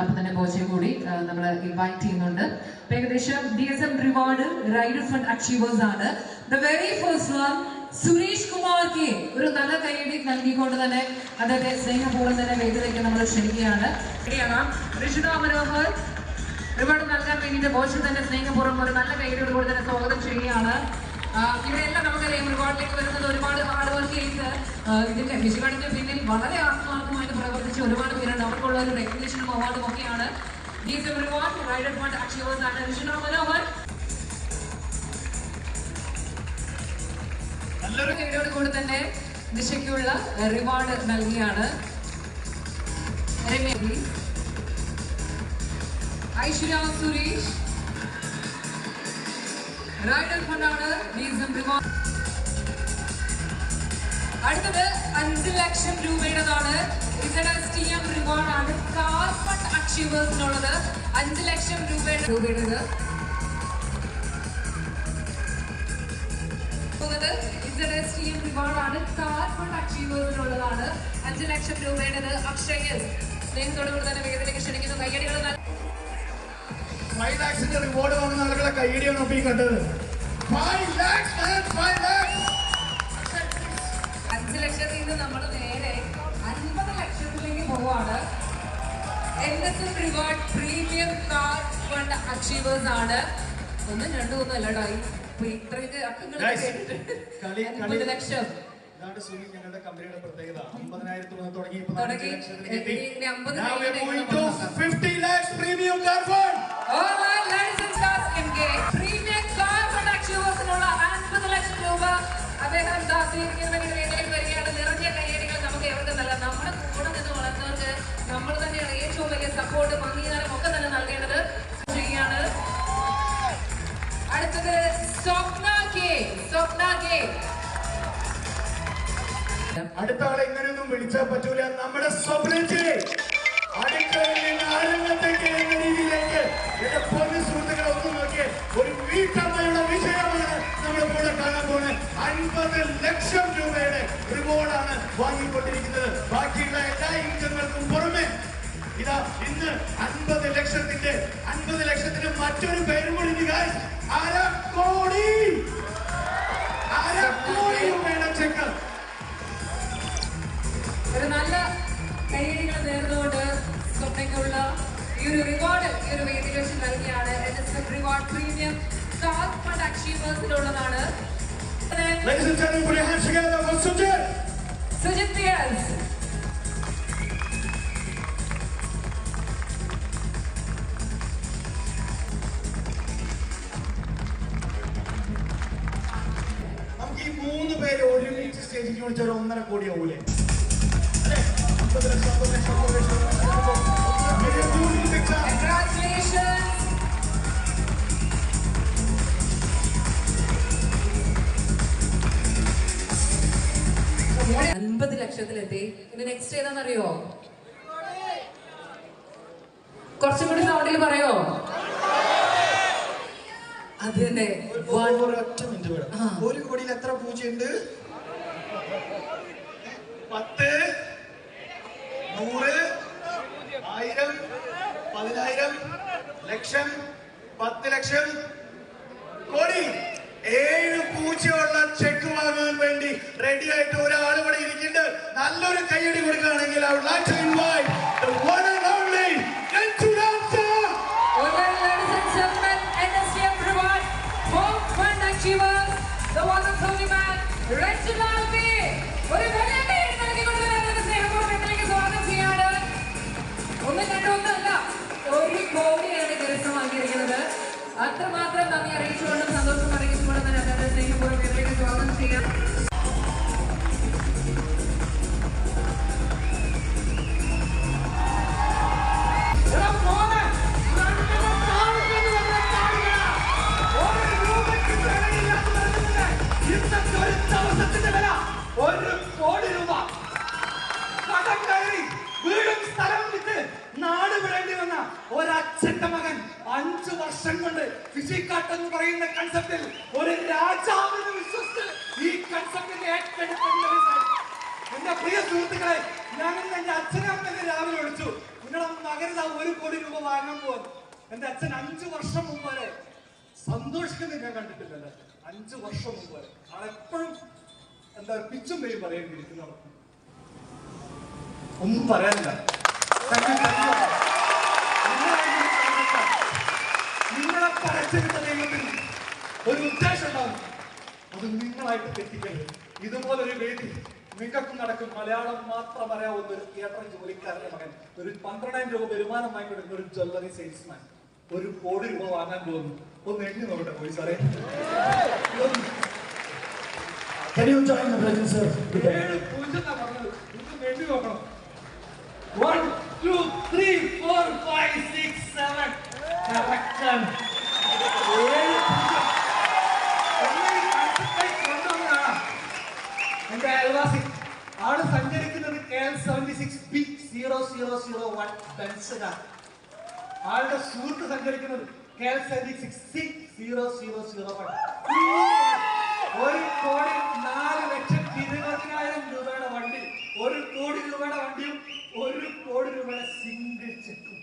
അപ്പൊ തന്നെ കോച്ചെ കൂടി നമ്മൾ ഇൻവൈറ്റ് ചെയ്യുന്നുണ്ട്. അപ്പൊ ഏകദേശം D S M reward rider fund achievers ആണ്. The very first one Suresh Kumar K ഒരു നല്ല കൈയടി നൽകിക്കൊണ്ട് തന്നെ അദ്ദേഹത്തെ സ്നേഹപൂർവം തന്നെ വേദിയിലേക്ക് നമ്മൾ ക്ഷണിക്കുകയാണ്. ഋഷിത മനോഹർ. റിവാർഡ് നൽകാൻ വേണ്ടിയിട്ട് കോച്ച് തന്നെ സ്നേഹപൂർവം ഒരു നല്ല കൈയടിയോട് കൂടി തന്നെ സ്വാഗതം ചെയ്യുകയാണ്. ആ, ഇവരെല്ലാം നമുക്കറിയാം റിവാർഡിലേക്ക് ഇതിന്റെ വിഷുകണിന്റെ പിന്നിൽ വളരെ ആത്മാർത്ഥമായിട്ട് പ്രവർത്തിച്ച ഒരുപാട് പേരുണ്ട്. അവർക്കുള്ള ഒരു റെക്കഗ്നേഷനും അവാർഡും ഒക്കെയാണ്. കൂടി തന്നെ ദിശയ്ക്കുള്ള റിവാർഡ് നൽകിയാണ്. ഐശ്വര്യ സുരേഷ്. റൈഡർ ഫണ്ടാണ് ഡീസം റിവാർഡ് അടുത്തത് അഞ്ച് ലക്ഷം രൂപയുടേതാണ്. T M അച്ചീവേഴ്സിനുള്ളത്. അഞ്ച് ലക്ഷം രൂപയുടെ രൂപയുടേത്. ടി അച്ചീവേഴ്സിനുള്ളതാണ്. അഞ്ച് ലക്ഷം തന്നെ വേഗത്തിലേക്ക് ക്ഷണിക്കുന്നു. കയ്യടികൾ റിവാർഡ് വാങ്ങുന്ന ആളുകളെ കണ്ടത്. അച്ചീവേഴ്സ് ആണ്. ഒന്നും രണ്ടും ഒന്നും അല്ലടാ ഇപ്പൊ ഇത്രയൊക്കെ അക്കങ്ങൾ ലക്ഷം. ഇതാണ് ഞങ്ങളുടെ കമ്പനിയുടെ പ്രത്യേകത. അമ്പതിനായിരത്തി തുടങ്ങി തുടങ്ങി. അമ്പത് അടുത്ത ആളെ ഇങ്ങനെയൊന്നും വിളിച്ചാൽ പറ്റൂല. നമ്മുടെ സ്വപ്നത്തെ അടുക്കളയിൽ നിന്ന് ആരംഭത്തേക്ക് എന്ന രീതിയിലേക്ക് എന്റെ പൊന്നു സുഹൃത്തുക്കളെ ഒന്ന് നോക്കിയേ. ഒരു വീട്ടമ്മയുടെ വിജയമാണ് നമ്മുടെ കൂടെ കാണാൻ പോകുന്നത്. അൻപത് ലക്ഷം രൂപയുടെ റിവാർഡാണ് വാങ്ങിക്കൊണ്ടിരിക്കുന്നത്. ബാക്കിയുള്ള എല്ലാ ഇൻകങ്ങൾക്കും പുറമെ ഇതാ ഇന്ന് അൻപത് ലക്ഷത്തിന്റെ അൻപത് ലക്ഷത്തിന് മറ്റൊരു പേരും കോടി ഈ ഒരു റിവാർഡ് ഈ ഒരു വേദിയിൽ വെച്ച് നൽകിയാണ് റിവാർഡ് പ്രീമിയം സ്റ്റാർ ഫണ്ട് അക്ഷീവേഴ്സിലുള്ളതാണ് Ladies and gentlemen, put your hands together for Sujit. Sujith Pierce നമുക്ക് ഈ മൂന്ന് പേര് ഒരുമിച്ച് സ്റ്റേജിൽ വിളിച്ച ഒരു ഒന്നര കോടി ആവൂലേ അല്ലേ? അമ്പത് ലക്ഷം, അമ്പത് ലക്ഷം, അമ്പത് ലക്ഷം, അൻപത് ലക്ഷത്തിലെത്തി. ഇനി നെക്സ്റ്റ് ഏതാണെന്നറിയോ കുറച്ചും കൂടി സൗണ്ടിൽ പറയോ? അത് തന്നെ. ഒരു- ഒരൊറ്റ മിനിറ്റ് ഒരു കോടിയിൽ എത്ര പൂജയുണ്ട് പത്ത് നൂറ് ആയിരം പതിനായിരം ലക്ഷം പത്ത് ലക്ഷം കോടി. ഏഴ് പൂച്ചയുള്ള ചെക്ക് വാങ്ങാൻ വേണ്ടി റെഡി ആയിട്ട് ഒരാൾ ഇവിടെ ഇരിക്കുന്നുണ്ട്. നല്ലൊരു കൈയടി കൊടുക്കുകയാണെങ്കിൽ like to invite അത്രമാത്രം നന്ദി അറിയിച്ചുകൊണ്ടും സന്തോഷം അറിയിച്ചുകൊണ്ടും തന്നെ അദ്ദേഹത്തെ സ്നേഹപൂർവം വീട്ടിലേക്ക് സ്വാഗതം ചെയ്യാം. ഒരു കോടി രൂപ. കടം കയറി വീടും സ്ഥലവും വിറ്റ് നാട് വിടേണ്ടി വന്ന ഒരച്ഛന്റെ മകൻ അഞ്ചു വർഷം കൊണ്ട് ഫിസിക്കാട്ട് എന്ന് പറയുന്ന കൺസെപ്റ്റിൽ ഒരു രാജാവിന് വിശ്വസിച്ച് ഈ കൺസെപ്റ്റിന്റെ ഏറ്റെടുത്ത എന്റെ പ്രിയ സുഹൃത്തുക്കളെ ഞാൻ എന്റെ അച്ഛനെ രാവിലെ വിളിച്ചു. നിങ്ങളെ മകന് ഒരു കോടി രൂപ വാങ്ങാൻ പോകുന്നു എന്റെ അച്ഛൻ അഞ്ചു വർഷം മുമ്പ് വരെ സന്തോഷിക്കുന്നത് ഞാൻ കണ്ടിട്ടില്ല അഞ്ചു വർഷം മുമ്പ് വരെ. ആളെപ്പോഴും എന്താ പിച്ചും പേര് പറയേണ്ടിയിരിക്കുന്നവർ ഒന്നും പറയാനില്ല. പടച്ചെടുത്ത ദൈവത്തിന് ഒരു ഉദ്ദേശം ഉണ്ടാവും അത് നിങ്ങളായിട്ട് തെറ്റിക്കരുത്. ഇതുപോലൊരു വേദി നിങ്ങൾക്ക് നടക്കും. മലയാളം മാത്രം അറിയാവുന്ന ഒരു തിയേറ്റർ ജോലിക്കാരന്റെ മകൻ ഒരു പന്ത്രണ്ടായിരം രൂപ വരുമാനം വാങ്ങിക്കൊടുക്കുന്ന ഒരു ജ്വല്ലറി സെയിൽസ്മാൻ ഒരു കോടി രൂപ വാങ്ങാൻ പോകുന്നു. ഒന്ന് എണ്ണി നോക്കട്ടെ പോയി സാറേ Can you join the present, sir? ഏഴ് പൂജ്യം എന്നാ പറഞ്ഞത് നിങ്ങൾക്ക് എണ്ണി നോക്കണം one two three four five six seven correct ആണ് ഏഴ് പൂജ്യം എന്നെ ഈ കൺസെപ്റ്റായി കൊണ്ടുവന്നതാണ് എന്റെ അയൽവാസി ആൾ സഞ്ചരിക്കുന്നത് K L seventy six B zero zero zero one ബെൻസിലാണ് ആളുടെ സുഹൃത്ത് സഞ്ചരിക്കുന്നത് K L seventy six C zero zero zero one ഒരു കോടി നാല് ലക്ഷത്തി ഇരുപതിനായിരം രൂപയുടെ വണ്ടി ഒരു കോടി രൂപയുടെ വണ്ടിയും ഒരു കോടി രൂപയുടെ സിംഗിൾ ചെക്കും